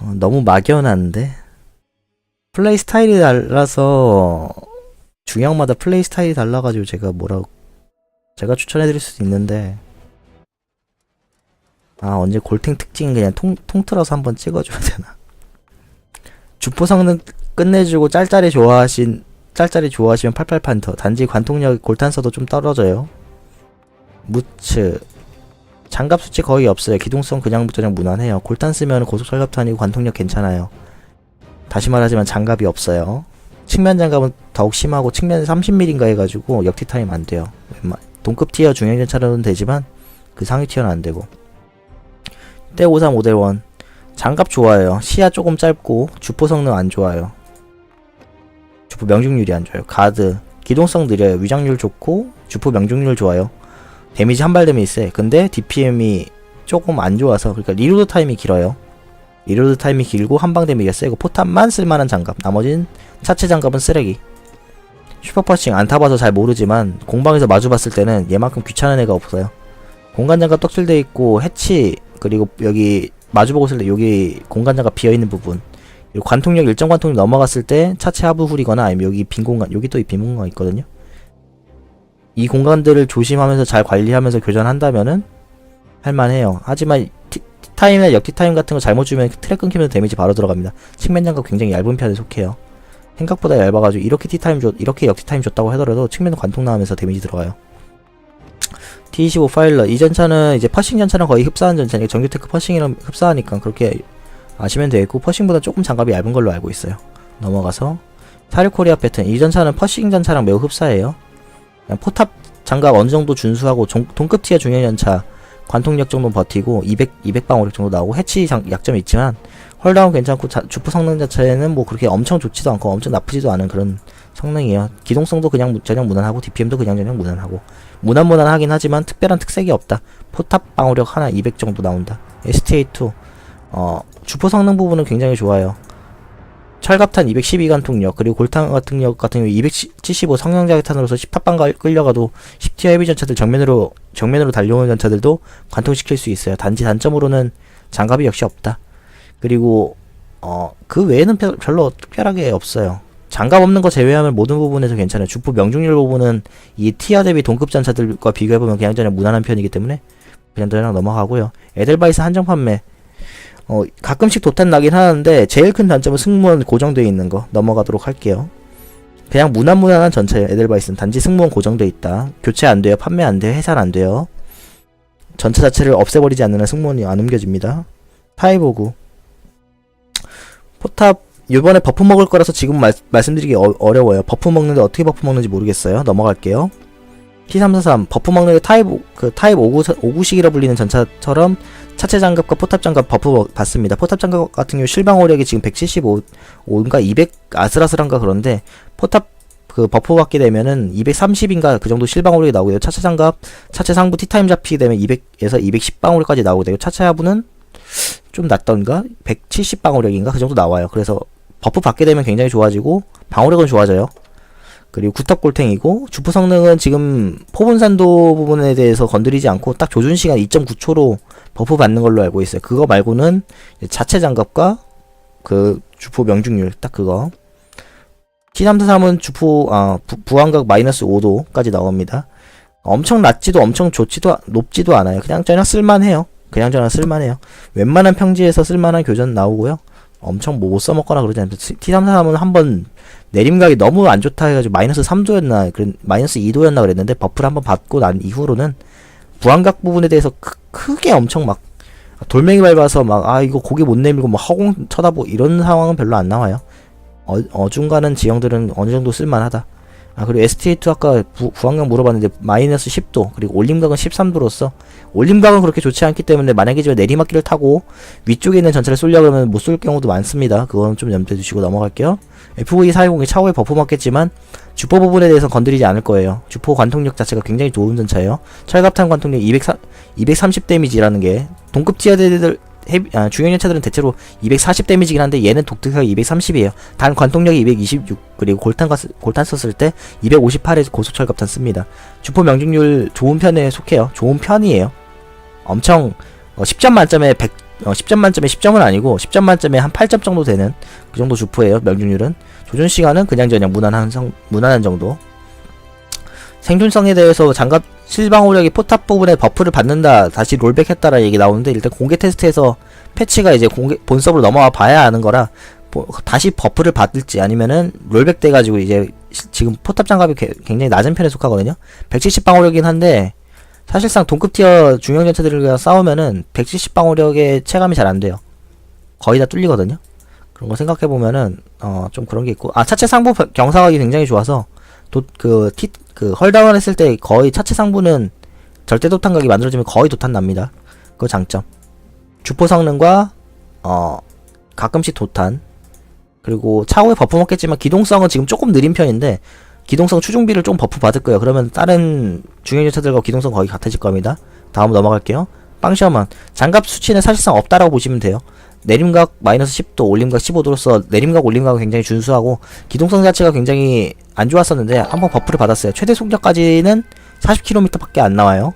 어, 너무 막연한데? 플레이 스타일이 달라서 중형마다 플레이 스타일이 달라가지고 제가 뭐라고 제가 추천해드릴 수도 있는데. 아 언제 골탱 특징 그냥 통, 통틀어서 한번 찍어줘야 되나? 주포 성능 끝내주고 짤짤이 좋아하신 짤짤이 좋아하시면 88판터. 단지 관통력 골탄서도 좀 떨어져요. 무츠 장갑 수치 거의 없어요. 기동성 그냥 무전형 무난해요. 골탄 쓰면 고속 철갑탄이고 관통력 괜찮아요. 다시 말하지만 장갑이 없어요. 측면 장갑은 더욱 심하고 측면 30mm인가 해가지고 역티 타임 안 돼요. 동급 티어 중형전 차로는 되지만 그 상위 티어는 안 되고. 때 53 5대1 장갑 좋아요. 시야 조금 짧고 주포 성능 안 좋아요. 주포 명중률이 안 좋아요. 가드. 기동성 느려요. 위장률 좋고 주포 명중률 좋아요 데미지 한발 데미지 세 근데 DPM이 조금 안 좋아서 그러니까 리로드 타임이 길어요. 리로드 타임이 길고 한방 데미지가 세고 포탄만 쓸만한 장갑. 나머진 차체 장갑은 쓰레기. 슈퍼퍼싱 안 타봐서 잘 모르지만 공방에서 마주봤을 때는 얘만큼 귀찮은 애가 없어요. 공간 장갑 떡칠돼 있고 해치 그리고 여기 마주보고 있을 때 여기 공간 장갑 비어 있는 부분. 그리고 관통력 일정 관통력 넘어갔을 때 차체 하부 훌이거나 아니면 여기 빈 공간 여기 또이빈 공간 있거든요 이 공간들을 조심하면서 잘 관리하면서 교전한다면은 할만해요 하지만 티, 타임이나 역티 타임 같은 거 잘못 주면 트랙 끊기면서 데미지 바로 들어갑니다 측면 장갑 굉장히 얇은 편에 속해요 생각보다 얇아가지고 이렇게 티 타임 줬 이렇게 역티 타임 줬다고 하더라도 측면 관통 나오면서 데미지 들어가요. T25 파일러 이 전차는 이제 퍼싱 전차랑 거의 흡사한 전차니까 정규 테크 퍼싱이랑 흡사하니까 그렇게 아시면 되겠고 퍼싱보다 조금 장갑이 얇은 걸로 알고 있어요. 넘어가서 사륙코리아 패턴 이 전차는 퍼싱 전차랑 매우 흡사해요. 포탑 장갑 어느 정도 준수하고 종- 동급 티어 중형 전차 관통력 정도 버티고 200 200 방어력 정도 나오고 해치 장, 약점이 있지만 헐다운 괜찮고 자, 주포 성능 자체는 뭐 그렇게 엄청 좋지도 않고 엄청 나쁘지도 않은 그런 성능이에요. 기동성도 그냥 무- 전형 무난하고 DPM도 그냥 전형 무난하고 무난 무난하긴 하지만 특별한 특색이 없다. 포탑 방어력 하나 200 정도 나온다. STA2 어 주포 성능 부분은 굉장히 좋아요. 철갑탄 212간 통력 그리고 골탄 같은 력 같은 경우 275 성형자격탄으로서 10탑방 끌려가도 10티어 헤비 전차들 정면으로 정면으로 달려오는 전차들도 관통시킬 수 있어요. 단지 단점으로는 장갑이 역시 없다. 그리고 어 그 외에는 별- 별로 특별하게 없어요. 장갑 없는 거 제외하면 모든 부분에서 괜찮아요. 주포 명중률 부분은 이 티어 대비 동급 전차들과 비교해보면 그냥 전혀 무난한 편이기 때문에 그냥 전혀 넘어가고요. 에델바이스 한정 판매 어 가끔씩 도탄 나긴 하는데 제일 큰 단점은 승무원 고정되어 있는 거 넘어가도록 할게요. 그냥 무난무난한 전차예요. 에델바이스는 단지 승무원 고정되어 있다. 교체 안 돼요. 판매 안 돼요. 해산 안 돼요. 전차 자체를 없애버리지 않는 한 승무원이 안 옮겨집니다. 타이보구 포탑 이번에 버프 먹을 거라서 지금 말, 말씀드리기 어, 려워요 버프 먹는데 어떻게 버프 먹는지 모르겠어요. 넘어갈게요. T343 버프 먹는데 타입 오- 그 타입 59 59식이라 불리는 전차처럼 차체 장갑과 포탑 장갑 버프 먹- 받습니다. 포탑 장갑 같은 경우 실방호력이 지금 175인가 200 아슬아슬한가 그런데 포탑 그 버프 받게 되면은 230인가 그 정도 실방호력이 나오고요. 차체 장갑 차체 상부 T타임 잡히게 되면 200에서 210방호력까지 나오게 되고 차체 하부는 좀 낮던가 170방어력인가 그 정도 나와요. 그래서 버프 받게 되면 굉장히 좋아지고 방어력은 좋아져요. 그리고 구탑골탱이고 주포 성능은 지금 포분산도 부분에 대해서 건드리지 않고 딱 조준 시간 2.9초로 버프 받는 걸로 알고 있어요. 그거 말고는 자체 장갑과 그 주포 명중률 딱 그거. T343은 주포 아 부, 부항각 마이너스 5도까지 나옵니다. 엄청 낮지도 엄청 좋지도 아- 높지도 않아요. 그냥 저냥 쓸만해요. 그냥 저냥 쓸만해요. 웬만한 평지에서 쓸만한 교전 나오고요. 엄청 뭐 못 써먹거나 그러지 않는데 T343은 한번 내림각이 너무 안 좋다 해가지고 마이너스 3도였나 그런 마이너스 2도였나 그랬는데 버프를 한번 받고 난 이후로는 부항각 부분에 대해서 크, 크게 엄청 막 돌멩이 밟아서 막 아 이거 고개 못 내밀고 뭐 허공 쳐다보고 이런 상황은 별로 안 나와요. 어, 어중간한 지형들은 어느 정도 쓸만하다. 아 그리고 ST2 아까 부, 부항각 물어봤는데 마이너스 10도 그리고 올림각은 13도로서 올림각은 그렇게 좋지 않기 때문에 만약에 지금 내리막길을 타고 위쪽에 있는 전차를 쏠려 그러면 못 쏠 경우도 많습니다. 그건 좀 염두에 두시고 넘어갈게요. FV410이 차후에 버프 맞겠지만 주포 부분에 대해서 건드리지 않을 거예요. 주포 관통력 자체가 굉장히 좋은 전차예요. 철갑탄 관통력 200, 230 데미지라는 게 동급 티어들 헤비, 아, 중형전 차들은 대체로 240 데미지긴 한데 얘는 독특하게 230이에요. 단 관통력이 226 그리고 골탄 갔, 골탄 썼을 때 258에 고속철갑탄 씁니다. 주포 명중률 좋은 편에 속해요. 좋은 편이에요. 엄청 어, 10점 만점에 100 어, 10점 만점에 10점은 아니고 10점 만점에 한 8점 정도 되는 그 정도 주포예요. 명중률은. 조준 시간은 그냥 저냥 무난한 성, 무난한 정도. 생존성에 대해서 장갑 실방호력이 포탑 부분에 버프를 받는다 다시 롤백 했다라 얘기 나오는데 일단 공개 테스트에서 패치가 이제 공개 본섭으로 넘어와 봐야 아는 거라 뭐, 다시 버프를 받을지 아니면은 롤백 돼 가지고 이제 시- 지금 포탑 장갑이 개- 굉장히 낮은 편에 속하거든요. 170 방어력이긴 한데 사실상 동급 티어 중형 전차들과 싸우면은 170 방어력의 체감이 잘 안 돼요. 거의 다 뚫리거든요. 그런 거 생각해 보면은 어 좀 그런 게 있고. 아 차체 상부 벼- 경사각이 굉장히 좋아서 도 그 티 그 헐다운 했을 때 거의 차체 상부는 절대 도탄 각이 만들어지면 거의 도탄 납니다. 그 장점. 주포 성능과 어 가끔씩 도탄 그리고 차후에 버프 먹겠지만 기동성은 지금 조금 느린 편인데 기동성 추중비를 좀 버프 받을 거예요. 그러면 다른 중형 전차들과 기동성 거의 같아질 겁니다. 다음 넘어갈게요. 빵시험은 장갑 수치는 사실상 없다라고 보시면 돼요. 내림각 마이너스 10도, 올림각 15도로서 내림각, 올림각은 굉장히 준수하고 기동성 자체가 굉장히 안 좋았었는데 한번 버프를 받았어요. 최대 속력까지는 40km밖에 안 나와요.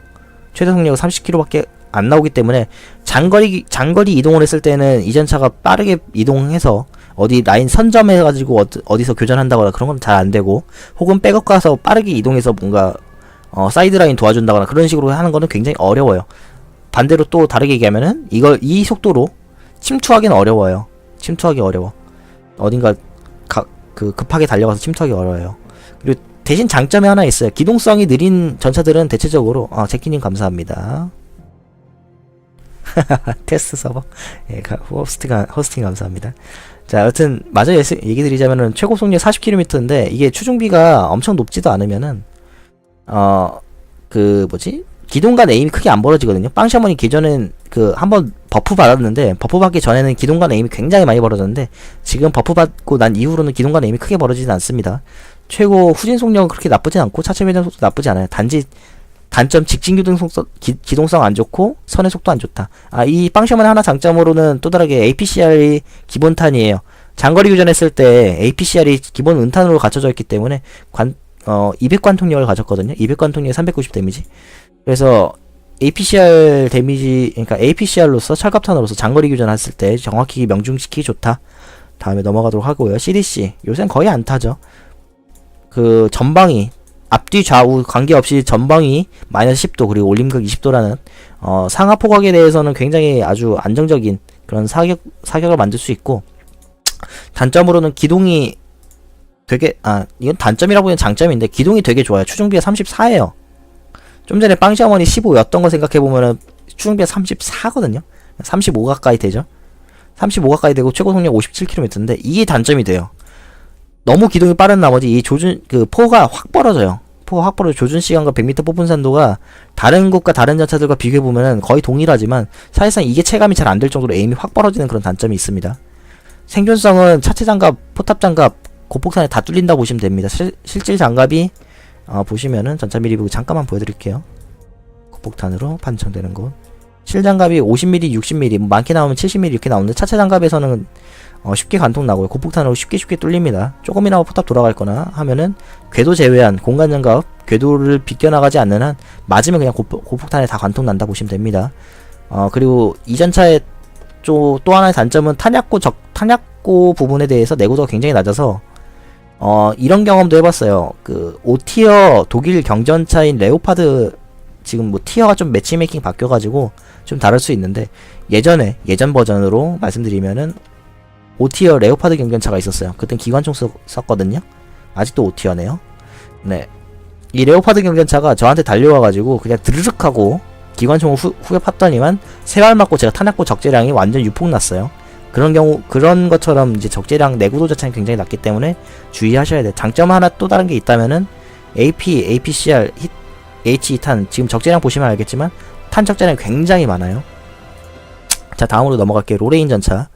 최대 속력은 30km밖에 안 나오기 때문에 장거리 장거리 이동을 했을 때는 이 전 차가 빠르게 이동해서 어디 라인 선점해 가지고 어디서 교전한다거나 그런 건 잘 안 되고 혹은 백업 가서 빠르게 이동해서 뭔가 어, 사이드 라인 도와준다거나 그런 식으로 하는 거는 굉장히 어려워요. 반대로 또 다르게 얘기하면은 이걸 이 속도로 침투하기는 어려워요. 침투하기 어려워. 어딘가 가, 그 급하게 달려가서 침투하기 어려워요. 그리고 대신 장점이 하나 있어요. 기동성이 느린 전차들은 대체적으로 아 제키님 감사합니다. 테스트 서버 예, 가- 호스팅 호스팅 감사합니다. 자, 여튼 마저 얘기 드리자면은 최고 속력 40km인데 이게 추중비가 엄청 높지도 않으면은 어 그 뭐지 기동간 에임이 크게 안 벌어지거든요. 빵샤머니 기존엔 그 한번 버프 받았는데 버프 받기 전에는 기동간 에임이 굉장히 많이 벌어졌는데 지금 버프 받고 난 이후로는 기동간 에임이 크게 벌어지진 않습니다. 최고 후진 속력은 그렇게 나쁘진 않고 차체 배정 속도 나쁘지 않아요. 단지 단점 직진 기동 속도 기, 기동성 안 좋고 선의 속도 안 좋다. 아 이 빵샤머니 하나 장점으로는 또 다르게 APCR이 기본 탄이에요. 장거리 교전했을 때 APCR이 기본 은탄으로 갖춰져 있기 때문에 관, 어, 200관통력을 가졌거든요. 200관통력 390 데미지. 그래서 APCR 데미지, 그러니까 APCR로서 철갑탄으로서 장거리 교전했을 때 정확히 명중시키기 좋다. 다음에 넘어가도록 하고요. CDC. 요새는 거의 안 타죠. 그 전방이 앞뒤 좌우 관계없이 전방이 마이너스 10도 그리고 올림각 20도라는 어, 상하 포각에 대해서는 굉장히 아주 안정적인 그런 사격 사격을 만들 수 있고 단점으로는 기동이 되게 아 이건 단점이라고 보면 장점인데 기동이 되게 좋아요. 추중비가 34예요. 좀 전에 빵샤머니 15였던 거 생각해 보면은 추중비가 34거든요. 35 가까이 되죠. 35 가까이 되고 최고 속력 57km인데 이게 단점이 돼요. 너무 기동이 빠른 나머지 이 조준 그 포가 확 벌어져요. 포가 확 벌어져 조준 시간과 100m 뽑은 산도가 다른 곳과 다른 전차들과 비교해 보면은 거의 동일하지만 사실상 이게 체감이 잘 안 될 정도로 에임이 확 벌어지는 그런 단점이 있습니다. 생존성은 차체 장갑, 포탑 장갑, 고폭탄에 다 뚫린다 보시면 됩니다. 실, 실질 장갑이 어, 보시면은 전차 미리 보고 잠깐만 보여드릴게요. 고폭탄으로 판정되는 곳. 실장갑이 50mm, 60mm, 뭐 많게 나오면 70mm 이렇게 나오는데 차체 장갑에서는 어, 쉽게 관통 나고요. 고폭탄으로 쉽게 쉽게 뚫립니다. 조금이나마 포탑 돌아갈 거나 하면은 궤도 제외한 공간 장갑, 궤도를 비껴나가지 않는 한 맞으면 그냥 고, 고폭탄에 다 관통 난다 보시면 됩니다. 어, 그리고 이 전 차의 또, 또 하나의 단점은 탄약고 적, 탄약고 부분에 대해서 내구도가 굉장히 낮아서 어, 이런 경험도 해봤어요. 그, 5티어 독일 경전차인 레오파드, 지금 뭐 티어가 좀 매치메이킹 바뀌어가지고 좀 다를 수 있는데, 예전에, 예전 버전으로 말씀드리면은, 5티어 레오파드 경전차가 있었어요. 그땐 기관총 썼, 썼거든요. 아직도 5티어네요. 네. 이 레오파드 경전차가 저한테 달려와가지고 그냥 드르륵 하고 기관총을 후, 후에 팠더니만 세 발 맞고 제가 탄약고 적재량이 완전 유폭 났어요. 그런 경우 그런 것처럼 이제 적재량 내구도 자체는 굉장히 낮기 때문에 주의하셔야 돼요. 장점 하나 또 다른 게 있다면은 AP, APCR, 히, H2탄 지금 적재량 보시면 알겠지만 탄 적재량이 굉장히 많아요. 자 다음으로 넘어갈게요. 로레인 전차.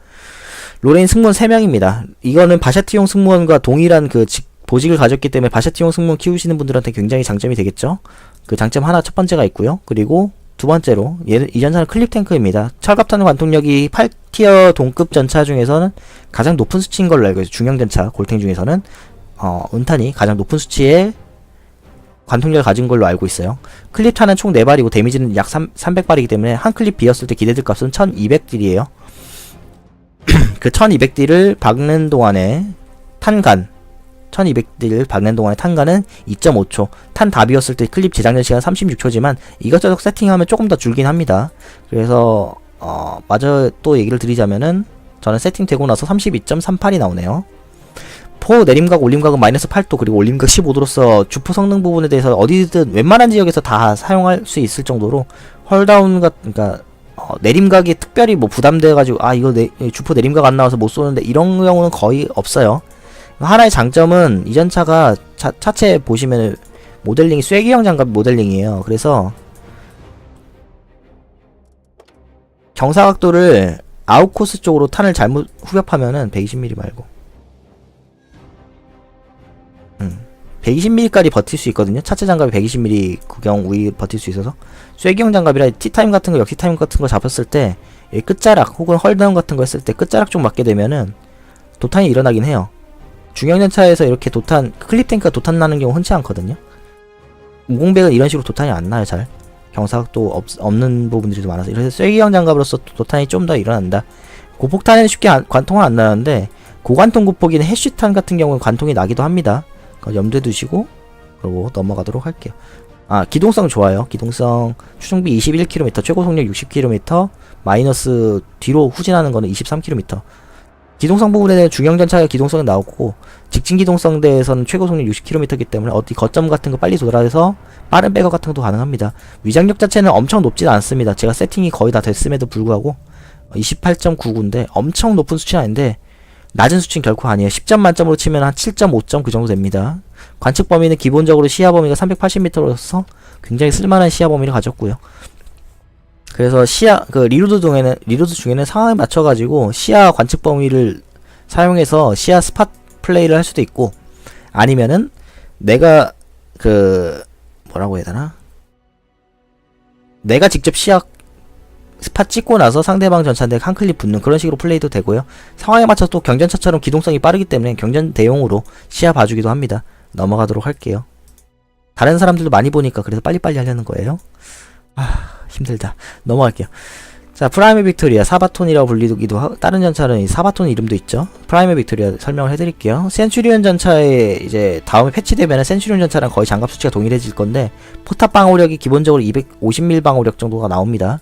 로레인 승무원 3명입니다. 이거는 바샤티용 승무원과 동일한 그 직, 보직을 가졌기 때문에 바샤티용 승무원 키우시는 분들한테 굉장히 장점이 되겠죠. 그 장점 하나 첫 번째가 있고요. 그리고 두 번째로 얘, 이 전차는 클립 탱크입니다. 철갑탄 관통력이 8 티어 동급 전차 중에서는 가장 높은 수치인 걸로 알고 있어요. 중형 전차 골탱 중에서는 어, 은탄이 가장 높은 수치의 관통력을 가진 걸로 알고 있어요. 클립 탄은 총 4발이고 데미지는 약 3, 300발이기 때문에 한 클립 비었을 때 기대들 값은 1200딜이에요. 그 1200딜을 박는 동안에 탄간 1200딜 박는 동안에 탄간은 2.5초 탄 다 비었을 때 클립 재장전 시간 36초지만 이것저것 세팅하면 조금 더 줄긴 합니다. 그래서 어 마저 또 얘기를 드리자면은 저는 세팅되고 나서 32.38이 나오네요. 포 내림각 올림각은 마이너스 8도 그리고 올림각 15도로서 주포 성능 부분에 대해서 어디든 웬만한 지역에서 다 사용할 수 있을 정도로 헐다운 같 그러니까 어, 내림각이 특별히 뭐 부담돼 가지고 아 이거 내, 주포 내림각 안 나와서 못 쏘는데 이런 경우는 거의 없어요. 하나의 장점은 이전 차가 차, 차체 보시면 모델링이 쐐기형 장갑 모델링이에요. 그래서 경사각도를 아웃코스 쪽으로 탄을 잘못 후벼파면은 120mm 말고 음, 120mm까지 버틸 수 있거든요. 차체 장갑이 120mm 구경 우위 버틸 수 있어서 쐐기형 장갑이라 티타임 같은 거 역티 타임 같은 거 잡혔을 때이 끝자락 혹은 헐다운 같은 거 했을 때 끝자락 쪽 맞게 되면은 도탄이 일어나긴 해요. 중형전차에서 이렇게 도탄 클립 탱크가 도탄 나는 경우 흔치 않거든요. 무공백은 이런 식으로 도탄이 안 나요 잘. 경사각도 없, 없는 부분들이 좀 많아서 그래서 쐐기형 장갑으로서 도탄이 좀 더 일어난다. 고폭탄에는 쉽게 안- 관통은 안 나는데 고관통 고폭이나 해쉬탄 같은 경우는 관통이 나기도 합니다. 염두에 두시고 그리고 넘어가도록 할게요. 아 기동성 좋아요. 기동성 추중비 21km, 최고 속력 60km, 마이너스 뒤로 후진하는 거는 23km. 기동성 부분에는 중형전차의 기동성이 나오고 직진 기동성 대에서는 최고 속력 60km이기 때문에 어디 거점 같은 거 빨리 도달해서 빠른 백업 같은 것도 가능합니다. 위장력 자체는 엄청 높진 않습니다. 제가 세팅이 거의 다 됐음에도 불구하고 28.99인데 엄청 높은 수치는 아닌데 낮은 수치는 결코 아니에요. 10점 만점으로 치면 한 7.5점 그 정도 됩니다. 관측 범위는 기본적으로 시야 범위가 380m로서 굉장히 쓸만한 시야 범위를 가졌고요. 그래서 시야 그 리로드 중에는 리로드 중에는 상황에 맞춰 가지고 시야 관측 범위를 사용해서 시야 스팟 플레이를 할 수도 있고 아니면은 내가 그 뭐라고 해야 되나? 내가 직접 시야 스팟 찍고 나서 상대방 전차한테 한 클립 붙는 그런 식으로 플레이도 되고요. 상황에 맞춰서 또 경전차처럼 기동성이 빠르기 때문에 경전 대용으로 시야 봐주기도 합니다. 넘어가도록 할게요. 다른 사람들도 많이 보니까 그래서 빨리빨리 하려는 거예요. 아 힘들다. 넘어갈게요. 자 프라이머 빅토리아 사바톤이라고 불리기도 하고 다른 전차는 이 사바톤 이름도 있죠. 프라이머 빅토리아 설명을 해드릴게요. 센츄리온 전차에 이제 다음에 패치되면 센츄리온 전차랑 거의 장갑 수치가 동일해질 건데 포탑 방어력이 기본적으로 250mm 방어력 정도가 나옵니다.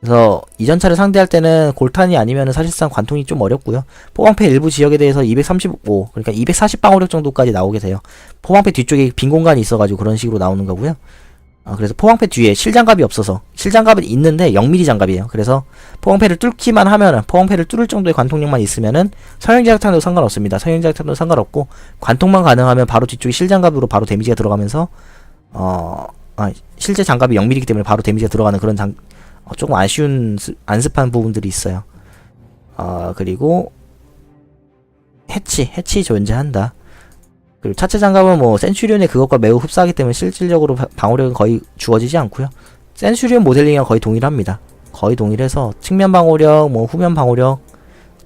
그래서 이 전차를 상대할 때는 골탄이 아니면 사실상 관통이 좀 어렵고요. 포방패 일부 지역에 대해서 235 그러니까 240 방어력 정도까지 나오게 돼요. 포방패 뒤쪽에 빈 공간이 있어가지고 그런 식으로 나오는 거고요. 아, 그래서 포방패 뒤에 실장갑이 없어서 실장갑은 있는데 0mm 장갑이에요. 그래서 포방패를 뚫기만 하면은 포방패를 뚫을 정도의 관통력만 있으면은 서형제작탄도 상관없습니다. 서형제작탄도 상관없고 관통만 가능하면 바로 뒤쪽에 실장갑으로 바로 데미지가 들어가면서 어 아, 실제 장갑이 0mm이기 때문에 바로 데미지가 들어가는 그런 장 어, 조금 아쉬운 스- 안습한 부분들이 있어요. 아 그리고 해치 해치 존재한다. 그리고 차체 장갑은 뭐 센츄리온의 그것과 매우 흡사하기 때문에 실질적으로 바- 방어력은 거의 주어지지 않고요. 센츄리온 모델링이랑 거의 동일합니다. 거의 동일해서 측면 방어력, 뭐 후면 방어력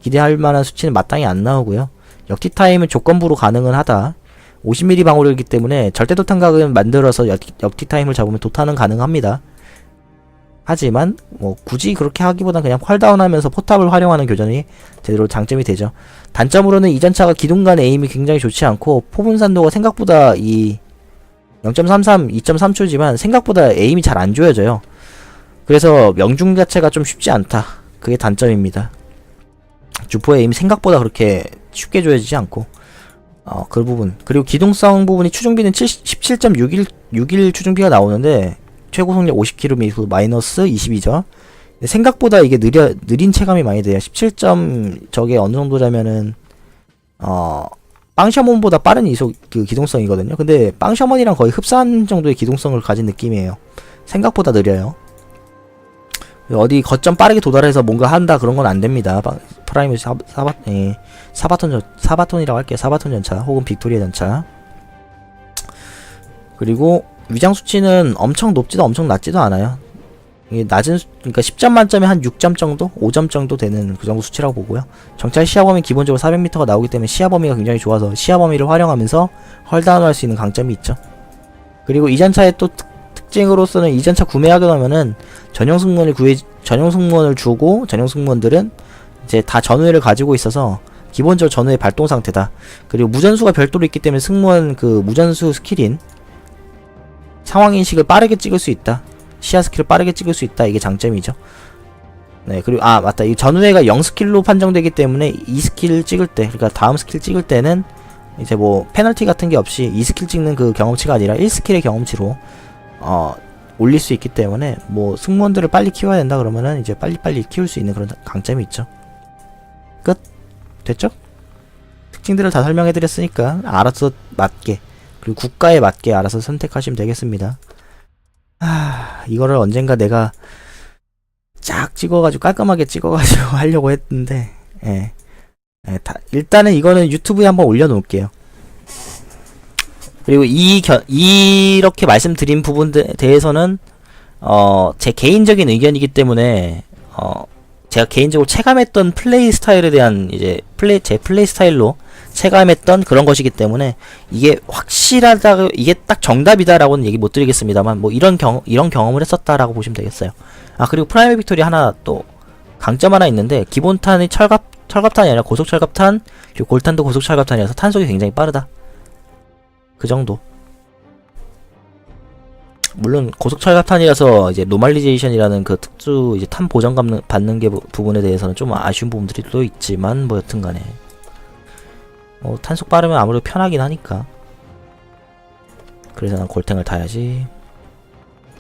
기대할 만한 수치는 마땅히 안 나오고요. 역티 타임은 조건부로 가능은 하다. 50mm 방어력이기 때문에 절대 도탄각은 만들어서 역, 역티 타임을 잡으면 도탄은 가능합니다. 하지만 뭐 굳이 그렇게 하기보단 그냥 활다운하면서 포탑을 활용하는 교전이 제대로 장점이 되죠. 단점으로는 이 전 차가 기동 간 에임이 굉장히 좋지 않고 포분산도가 생각보다 이 0.33, 2.3초지만 생각보다 에임이 잘안 좋아져요. 그래서 명중 자체가 좀 쉽지 않다. 그게 단점입니다. 주포의 에임이 생각보다 그렇게 쉽게 조여지지 않고 어, 그 부분 그리고 기동성 부분이 추중비는 17.61 61 추중비가 나오는데 최고 속력 50km 마이너스 22죠. 생각보다 이게 느려 느린 체감이 많이 돼요. 17점 저게 어느 정도냐면은 어 빵셔먼보다 빠른 이속 그 기동성이거든요. 근데 빵셔먼이랑 거의 흡사한 정도의 기동성을 가진 느낌이에요. 생각보다 느려요. 어디 거점 빠르게 도달해서 뭔가 한다 그런 건 안 됩니다. 바- 프라이머 사, 사바 예, 사바톤 전 사바톤이라고 할게요. 사바톤 전차 혹은 빅토리아 전차. 그리고 위장 수치는 엄청 높지도 엄청 낮지도 않아요. 이게 낮은 수- 그러니까 10점 만점에 한 6점 정도, 5점 정도 되는 그 정도 수치라고 보고요. 정찰 시야 범위 기본적으로 400m가 나오기 때문에 시야 범위가 굉장히 좋아서 시야 범위를 활용하면서 헐다운할 수 있는 강점이 있죠. 그리고 이전 차의 또 특, 특징으로서는 이전 차 구매하게 되면은 전용 승무원을 구해 전용 승무원을 주고 전용 승무원들은 이제 다 전후회를 가지고 있어서 기본적으로 전후회 발동 상태다. 그리고 무전수가 별도로 있기 때문에 승무원 그 무전수 스킬인 상황 인식을 빠르게 찍을 수 있다. 시야 스킬을 빠르게 찍을 수 있다. 이게 장점이죠. 네, 그리고 아 맞다. 이 전후회가 0 스킬로 판정되기 때문에 이 스킬 찍을 때, 그러니까 다음 스킬 찍을 때는 이제 뭐 페널티 같은 게 없이 2 스킬 찍는 그 경험치가 아니라 1 스킬의 경험치로 어 올릴 수 있기 때문에 뭐 승무원들을 빨리 키워야 된다 그러면은 이제 빨리빨리 키울 수 있는 그런 강점이 있죠. 끝. 됐죠? 특징들을 다 설명해 드렸으니까 알아서 맞게 그리고 국가에 맞게 알아서 선택하시면 되겠습니다. 아, 이거를 언젠가 내가 쫙 찍어가지고 깔끔하게 찍어가지고 하려고 했는데, 예. 예, 다, 일단은 이거는 유튜브에 한번 올려놓을게요. 그리고 이 겨, 이렇게 말씀드린 부분에 대해서는 어, 제 개인적인 의견이기 때문에 어, 제가 개인적으로 체감했던 플레이 스타일에 대한 이제 플레이 제 플레이 스타일로 체감했던 그런 것이기 때문에 이게 확실하다 이게 딱 정답이다라고는 얘기 못 드리겠습니다만 뭐 이런 경 이런 경험을 했었다라고 보시면 되겠어요. 아 그리고 프라이머 빅토리 하나 또 강점 하나 있는데 기본탄이 철갑 철갑탄이 아니라 고속 철갑탄 그리고 골탄도 고속 철갑탄이라서 탄속이 굉장히 빠르다. 그 정도. 물론 고속 철갑탄이라서 이제 노멀리제이션이라는 그 특수 이제 탄 보정 받는, 게 부- 부분에 대해서는 좀 아쉬운 부분들이 또 있지만 뭐 여튼간에 어, 탄속 빠르면 아무래도 편하긴 하니까. 그래서 난 골탱을 타야지